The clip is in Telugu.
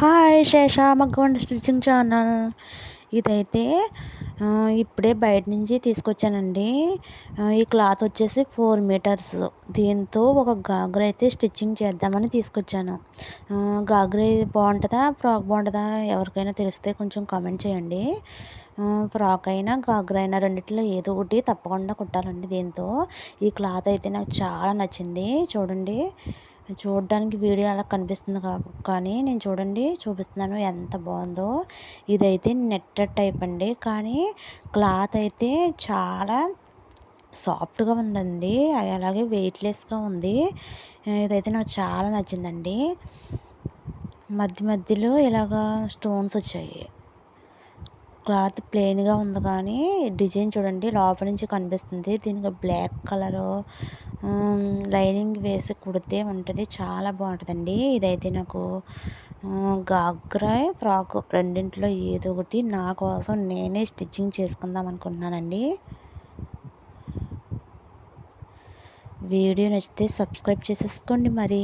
హాయ్ శేష మగ్గవండి స్టిచ్చింగ్ ఛానల్. ఇదైతే ఇప్పుడే బయట నుంచి తీసుకొచ్చానండి. ఈ క్లాత్ వచ్చేసి ఫోర్ మీటర్స్. దీంతో ఒక గాగ్ర అయితే స్టిచ్చింగ్ చేద్దామని తీసుకొచ్చాను. గాగ్ర బాగుంటుందా? ఫ్రాక్ బాగుంటుందా? ఎవరికైనా తెలిస్తే కొంచెం కామెంట్ చేయండి. ఫ్రాక్ అయినా గాగ్ర అయినా రెండిట్లో ఏదో ఒకటి తప్పకుండా కుట్టాలండి దీంతో. ఈ క్లాత్ అయితే నాకు చాలా నచ్చింది. చూడండి. చూడడానికి వీడియో అలా కనిపిస్తుంది కానీ నేను చూడండి చూపిస్తున్నాను ఎంత బాగుందో. ఇదైతే నెట్టెడ్ టైప్ అండి. కానీ క్లాత్ అయితే చాలా సాఫ్ట్గా ఉందండి. అలాగే వెయిట్లెస్గా ఉంది. ఇదైతే నాకు చాలా నచ్చిందండి. మధ్య మధ్యలో ఇలాగా స్టోన్స్ వచ్చాయి. క్లాత్ ప్లెయిన్గా ఉంది కానీ డిజైన్ చూడండి లోపల నుంచి కనిపిస్తుంది. దీనికి బ్లాక్ కలరు లైనింగ్ వేసి కుడితే ఉంటుంది. చాలా బాగుంటుందండి. ఇదైతే నాకు గాగ్రా ఫ్రాక్ రెండింటిలో ఏదో ఒకటి నా కోసం నేనే స్టిచ్చింగ్ చేసుకుందాం అనుకుంటున్నానండి. వీడియో నచ్చితే సబ్స్క్రైబ్ చేసేసుకోండి మరి.